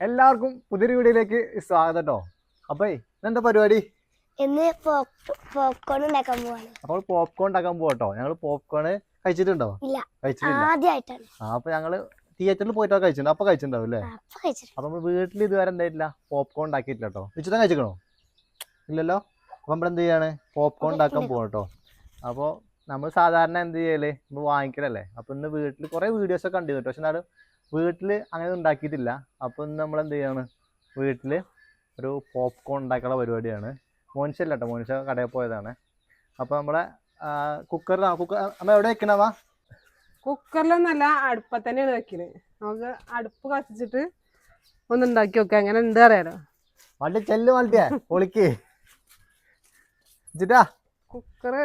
എല്ലാവർക്കും പുതിയൊരു വീഡിയോയിലേക്ക് സ്വാഗതം കേട്ടോ അപ്പേ എന്താ പരിപാടി? ഇന്ന് പോപ്കോൺ ഉണ്ടാക്കാൻ പോവാണ്. അപ്പോൾ പോപ്കോൺ ഉണ്ടാക്കാൻ പോകട്ടോ ഞങ്ങൾ പോപ്കോൺ കഴിച്ചിട്ടുണ്ടോ? ഇല്ല. ആദ്യമായിട്ടാണ് ആ അപ്പൊ ഞങ്ങൾ തിയേറ്ററിൽ പോയിട്ടോ കഴിച്ചിട്ടുണ്ട്. അപ്പൊ കഴിച്ചിട്ടുണ്ടാവും അല്ലേ അപ്പൊ നമ്മൾ വീട്ടിൽ ഇതുവരെ എന്തായിട്ടില്ല പോപ്കോൺ ഉണ്ടാക്കിയിട്ടില്ല കേട്ടോ ഉച്ചത്തെ കഴിച്ചിക്കണോ? ഇല്ലല്ലോ? അപ്പൊ നമ്മൾ എന്ത് ചെയ്യാണ്? പോപ്കോൺ ഉണ്ടാക്കാൻ പോകട്ടോ കേട്ടോ അപ്പോൾ നമ്മൾ സാധാരണ എന്ത് ചെയ്യൽ? നമ്മൾ വാങ്ങിക്കലല്ലേ? അപ്പൊ ഇന്ന് വീട്ടിൽ കുറെ വീഡിയോസ് ഒക്കെ കണ്ടിരുന്നു പക്ഷെ എന്നാലും വീട്ടിൽ അങ്ങനെ ഉണ്ടാക്കിയിട്ടില്ല. അപ്പൊ ഇന്ന് നമ്മൾ എന്ത് ചെയ്യാണ്? വീട്ടിൽ ഒരു പോപ്കോൺ ഉണ്ടാക്കാനുള്ള പരിപാടിയാണ്. മോനിഷല്ല കേട്ടോ മോനിഷ കടയിൽ പോയതാണ്. അപ്പൊ നമ്മളെ കുക്കറിലാണ് കുക്കർ നമ്മൾ എവിടെ വെക്കണവാ കുക്കറിലൊന്നല്ല അടുപ്പ തന്നെയാണ് വെക്കൽ. നമുക്ക് അടുപ്പ് കത്തിച്ചിട്ട് ഒന്ന് ഉണ്ടാക്കി നോക്കാം. അങ്ങനെ എന്താ അറിയാലോ. വണ്ടി ചെല്ലു വണ്ടിയാ പൊളിക്ക്. കുക്കറ്.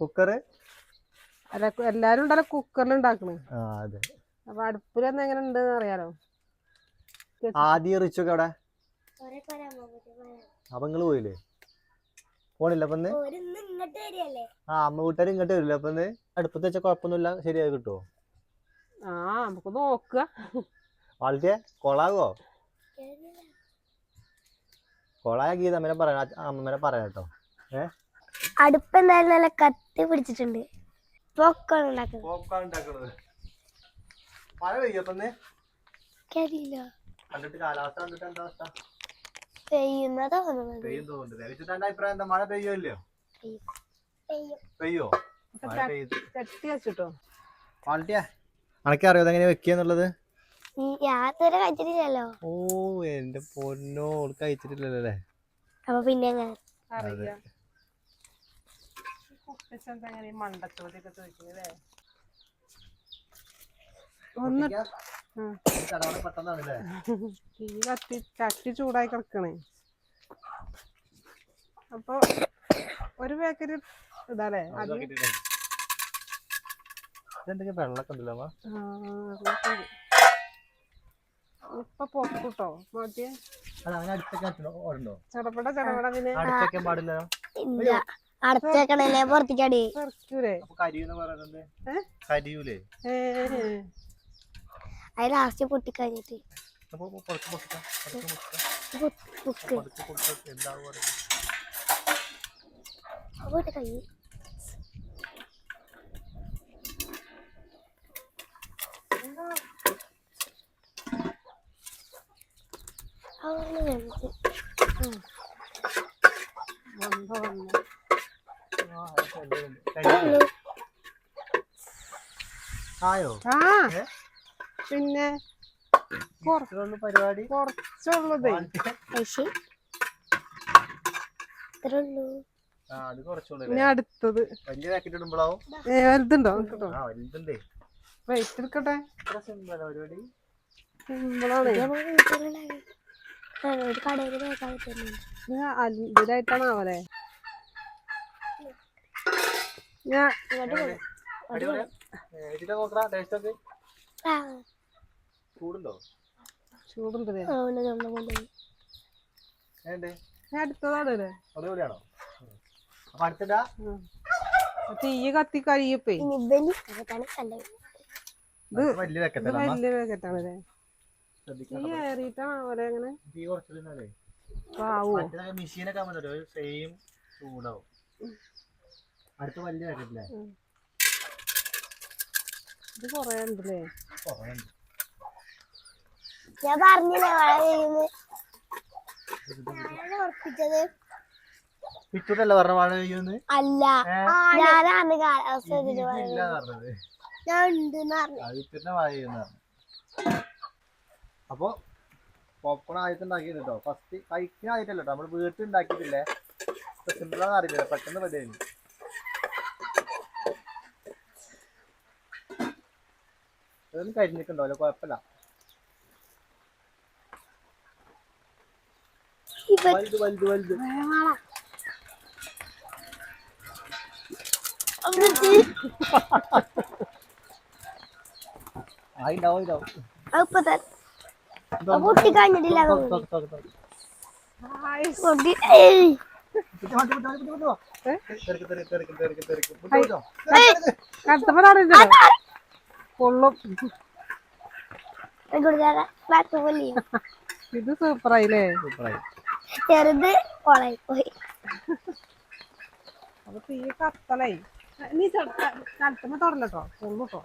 കുക്കറ്. അല്ല എല്ലാരും ഉണ്ടല്ലോ കുക്കറിൽ ഉണ്ടാക്കണേ ആ അതെ. അപ്പൊ അടുപ്പിൽ എങ്ങനെ ഉണ്ട് അറിയാലോ? ആദ്യം റിച്ചൊക്കെ അവിടെ അപ്പൊ നിങ്ങൾ പോയില്ലേ? പോണില്ല അപ്പൊ ആ അമ്മ വീട്ടുകാർ ഇങ്ങോട്ട് വരില്ല? അപ്പൊ അടുപ്പത്ത് വെച്ച കുഴപ്പമൊന്നുമില്ല ശരിയായി കിട്ടുമോ ആ നമുക്ക് നോക്കുക വാൾട്ടിയെ കൊളാകോ കൊളായ ഗീതമ്മനെ പറയാം അമ്മനെ പറയാം കേട്ടോ. അടുപ്പ് എന്തായാലും നല്ല കത്തി പിടിച്ചിട്ടുണ്ട്. പോപ്കോൺ ഉണ്ടാക്കുന്നത്. മഴ പെയ്യപ്പോ ഇന്ന് കരിയില്ല കണ്ടിട്ട് കാലാവസ്ഥ കണ്ടിട്ട് എന്താ അവസ്ഥ? പെയ്യുന്ന തോന്നുന്നത്. പെയ്യും തോന്നുന്നുണ്ട് രവിച്ചിട്ട് എന്റെ അഭിപ്രായം? എന്താ മഴ പെയ്യുമല്ലോ പെയ്യും. മഴ പെയ്ത്. ചട്ടി വെച്ചിട്ടോ? അതെങ്ങനെ വെക്കുകയെന്നുള്ളത് യാതൊരു കഴിച്ചിട്ടില്ലല്ലോ. ഓ എന്റെ പൊന്നോ കഴിച്ചിട്ടില്ലല്ലേ അപ്പൊ പിന്നെ അങ്ങനെ മണ്ടച്ചോദ്യൊക്കെ ഒന്ന് തീ കത്തി ചട്ടി ചൂടായി കിടക്കണേ. അപ്പൊ ഒരു പാക്കറ്റ് ഇതാലേ അത് വെള്ളമൊക്കെ ഉണ്ടല്ലോ. ഇപ്പൊ പൊക്കൂട്ടോ? നോക്കിയേ. ചടപട ചടപട പിന്നെ പാടില്ലല്ലോ ഇല്ല അടച്ചു വെക്കണല്ലേ പുറത്തേക്കടി അത് ലാസ്റ്റ് പൊട്ടിക്കഴിഞ്ഞിട്ട്. അപ്പൊ കുറച്ച് പൊട്ടിക്കാം കുറച്ച് പൊട്ടിക്കാം ബുക്ക് കുറച്ച് പൊട്ടിക്കാം എന്താ പറയുക പോയിട്ട് കഴിഞ്ഞു അങ്ങനെ വെന്ത്. വന്നു വന്നു കരിയൂലേ ആയോ ആ പിന്നെ പരിപാടി. കുറച്ചുള്ളതേ. അടുത്തത്. വലിയ പാക്കറ്റ് ഇടുമ്പോഴാവും ഏ വലുതുണ്ടോ? ആ വലുതുണ്ടേ? വെയിറ്റ് എടുക്കട്ടെ. പരിപാടി. ഞാൻ ഇങ്ങോട്ട് പോയി. നോക്കടാ ടേസ്റ്റ് ഒക്കെ. ആ, ചൂടുണ്ടോ? അടുത്തതാണ് തീ കത്തി കഴിയപ്പേ. ഇത് വലിയ പാക്കറ്റാണ് തീ അങ്ങനെ തീ കുറച്ചിരുന്നാലേ ആവോ. മെഷീനൊക്കെ സെയിം ചൂടാവും. അടുത്ത വലിയ പാക്കറ്റില്ലേ ഇത് കൊറേ ഉണ്ടല്ലേ ഞാൻ പറഞ്ഞില്ലേ ഉറപ്പിച്ചത്. പറഞ്ഞ മഴ പെയ്യുന്ന് അല്ല? ഞാനാണ് കാലാവസ്ഥ അപ്പൊ പോപ്കോൺ ആദ്യത്തെ ഉണ്ടാക്കിയത് കേട്ടോ ഫസ്റ്റ് കഴിക്കാൻ ആയിട്ടല്ലോ നമ്മൾ വീട്ടിൽ ഉണ്ടാക്കിയിട്ടില്ലേ? സിമ്പിളാന്ന് അറിയില്ല. പെട്ടെന്ന് റെഡി ഇതൊന്നും കരിഞ്ഞിട്ടുണ്ടാവില്ല കുഴപ്പമില്ല. വലുത് വലുത് വലുത്. ആയിണ്ടാവും ഇപ്പൊ പൊട്ടി. കഴിഞ്ഞിട്ടില്ല തൊക്ക്, തൊക്ക്, കൊള്ളും. ഇത് സൂപ്പറായില്ലേ? സൂപ്പറായി. ചെറുത് കൊളായി പോയി അപ്പൊ തീ കത്തലേ നീ കലത്തുമ്പോ തുടലട്ടോ. കൊള്ളുട്ടോ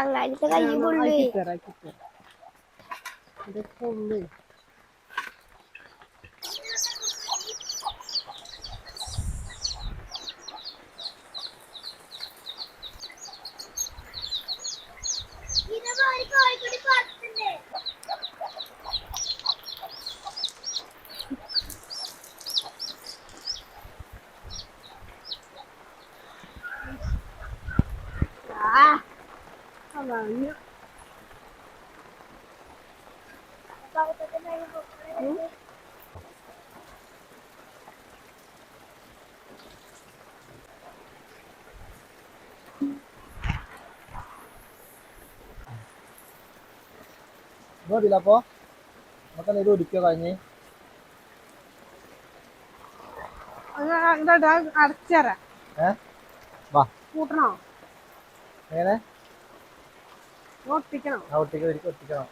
അങ്ങാടിത്തെ കൈ പുള്ളി ഇത് പൊള്ളു അതാണ് മതില്ല അപ്പൊ നമുക്ക് ഇത് ഒരിക്കൽ നമുക്ക് എന്തെങ്കിലും ഏ? കഴിഞ്ഞ് എങ്ങനെ? ഒട്ടിക്കണോ. ആ ഒട്ടിക്ക് ഒരിക്കൽ ഒട്ടിക്കണം.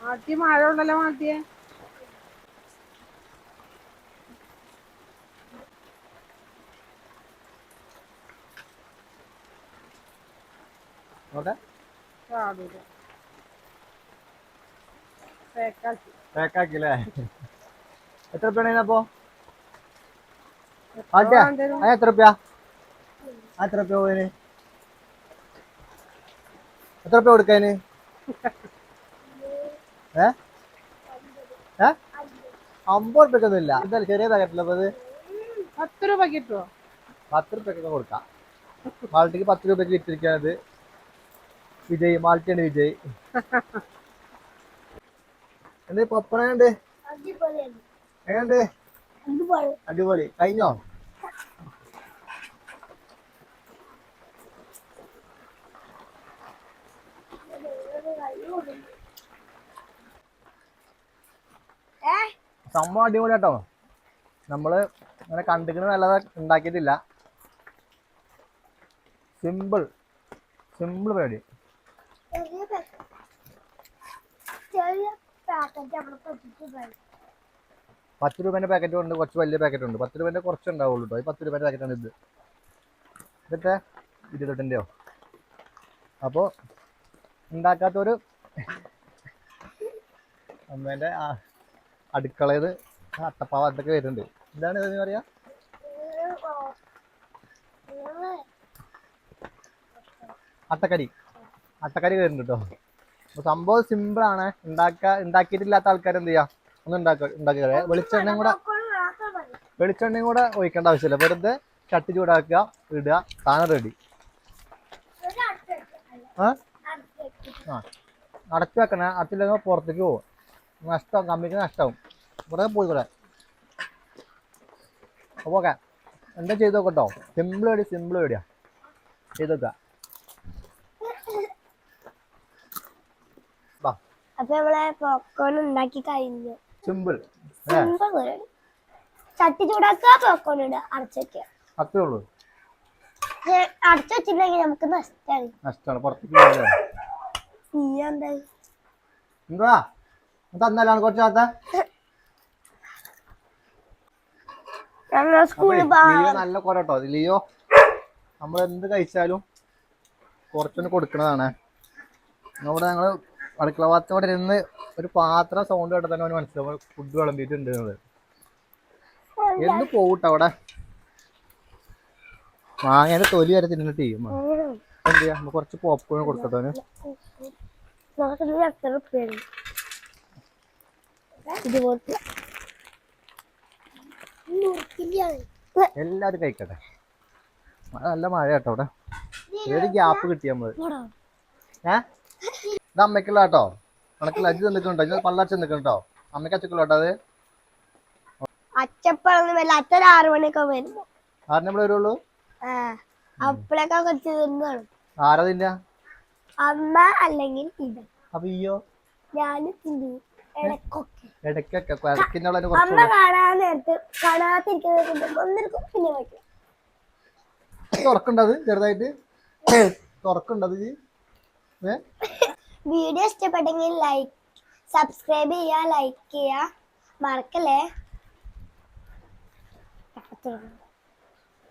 മാറ്റി മഴ ഉണ്ടല്ലോ മാറ്റിയേ പേക്കാക്കി. എത്ര രൂപയാണ് അപ്പൊ? എത്ര എത്ര രൂപ എത്ര രൂപ പോയിന്? എത്ര രൂപ കൊടുക്കാന്? ഏ? ഏ? അമ്പത് റുപ്യക്കൊന്നും ഇല്ല എന്തായാലും ചെറിയ അത് പത്ത് രൂപ പത്ത് റുപ്യൊക്കെ കൊടുക്കാം. മാൾട്ടിക്ക് പത്ത് രൂപയ്ക്ക് വിറ്റിരിക്കുന്നത് വിജയ് മാൾട്ടിയാണ് വിജയ്. എന്ത് പപ്പട ഉണ്ട് എങ്ങനെയുണ്ട്? അടിപൊളി. കഴിഞ്ഞോ? സംഭവം അടിപൊളി കേട്ടോ നമ്മൾ അങ്ങനെ കണ്ടിക്കുന്ന നല്ലത് ഉണ്ടാക്കിയിട്ടില്ല. സിമ്പിൾ. സിമ്പിൾ പരിപാടി ചെറിയ പാക്കറ്റ് അവിടെ പൊട്ടിച്ച് പോയി പത്ത് രൂപേന്റെ പാക്കറ്റ് ഉണ്ട് കുറച്ച് വലിയ പാക്കറ്റ് ഉണ്ട്. പത്ത് രൂപേന്റെ കുറച്ച് ഉണ്ടാവുള്ളൂ കേട്ടോ ഈ പത്ത് രൂപേന്റെ പാക്കറ്റാണ് ഇത്. ഇതൊക്കെ ഇരുപത്തെട്ടിന്റെയോ? അപ്പോൾ ഉണ്ടാക്കാത്തൊരു അമ്മേന്റെ അടുക്കളയിൽ അട്ടപ്പാവ അതൊക്കെ വരുന്നുണ്ട്. എന്താണ് ഇതെന്ന് പറയാ? അട്ടക്കടി. അട്ടക്കടി വരുന്നുണ്ട് കേട്ടോ സംഭവം സിമ്പിളാണ് ഉണ്ടാക്കാ ഉണ്ടാക്കിയിട്ടില്ലാത്ത ആൾക്കാർ എന്ത് ചെയ്യാം? ഒന്ന് ഉണ്ടാക്കുക ഉണ്ടാക്കുക വെളിച്ചെണ്ണയും കൂടെ വെളിച്ചെണ്ണയും കൂടെ ഒഴിക്കേണ്ട ആവശ്യമില്ല. വെറുതെ ചട്ടി ചൂടാക്കുക ഇടുക സാധനം റെഡി ആ? അടച്ചു വെക്കണേ. അടച്ചില്ലെങ്കിൽ പുറത്തേക്ക് പോകും നഷ്ടമാവും കമ്മിക്ക് നഷ്ടമാവും ഇവിടെ പോയി കൂടെ അപ്പോൾ ഓക്കെ. എന്താ ചെയ്ത് നോക്കട്ടോ സിമ്പിൾ വേടി സിമ്പിൾ വേടിയാ. ചെയ്ത് നോക്കുക. അപ്പൊ നമ്മളെ പോപ്കോൺ ഉണ്ടാക്കി കഴിഞ്ഞു. സിമ്പിൾ സിമ്പിൾ പരിപാടി ചട്ടി ചൂടാക്കുക പോപ്കോൺ ഇടുക അടച്ചുവെക്കുക അത്രേ ഉള്ളൂ. അടച്ചു വെച്ചിട്ടുണ്ടെങ്കിൽ നമുക്ക് നഷ്ടമാണ് നഷ്ടമാണ് പുറത്തേക്ക് പോകില്ലേ? നീ എന്താ എന്താ തന്നാലാണ് ഞങ്ങൾ സ്കൂളിൽ ലിയോ നല്ല കൊരട്ടോ. ലിയോ നമ്മൾ എന്ത് കഴിച്ചാലും കുറച്ചൊന്ന് കൊടുക്കണതാണ്. അവിടെ ഞങ്ങൾ അടുക്കള ഭാഗത്തോടെ ഇരുന്ന് ഒരു പാത്രം സൗണ്ട് കേട്ടാൽ തന്നെ മനസ്സിലാവും. ഫുഡ് വിളമ്പിയിട്ടുണ്ട് എന്നുള്ളത് എന്ന് പോകട്ടെ അവിടെ? മാങ്ങേന്റെ തൊലി വരെ തിന്നിട്ട് ചെയ്യും എന്ത് ചെയ്യാം? കുറച്ച് പോപ്കോൺ കൊടുക്കട്ടോ എല്ലാവരും കഴിക്കട്ടെ. നല്ല മഴ കേട്ടോ അവിടെ. ഒരു ഗ്യാപ്പ് കിട്ടി നമ്മൾ. ഏ? ഇത് അമ്മയ്ക്കുള്ള കേട്ടോ. കണക്കില്ല അജി തന്നിട്ടുണ്ടോ. ഇത് പള്ളാച്ച നിൽക്കണോ അമ്മയ്ക്ക് അച്ചക്കുള്ള കേട്ടോ അത്. അച്ചപ്പഴൊന്നും വല്ല അച്ഛൻ ആറു മണിയൊക്കെ വരുമ്പോ. ആറിന് നമ്മൾ വരുള്ളൂ? അപ്പഴൊക്കെ കുറച്ച് തിന്നാണ്. ആരാ തിന്നാ? അമ്മ അല്ലെങ്കിൽ ഇത്. അപ്പൊ ഈയോ? ഞാൻ തിന്നു. ഇടക്കൊക്കെ ഇടയ്ക്കൊക്കെ. അമ്മ കുറച്ചുകൂടെ കാണാൻ നേരത്ത് കാണാത്തിരിക്കുന്ന ഒന്നിരിക്കും പിന്നെ വയ്ക്കും. തുറക്കുണ്ടത് ചെറുതായിട്ട്. തുറക്കണ്ടത് ഏ? വീഡിയോ ഇഷ്ടപ്പെട്ടെങ്കിൽ ലൈക്ക് സബ്സ്ക്രൈബ് ചെയ്യുക ലൈക്ക് ചെയ്യുക. മറക്കല്ലേ?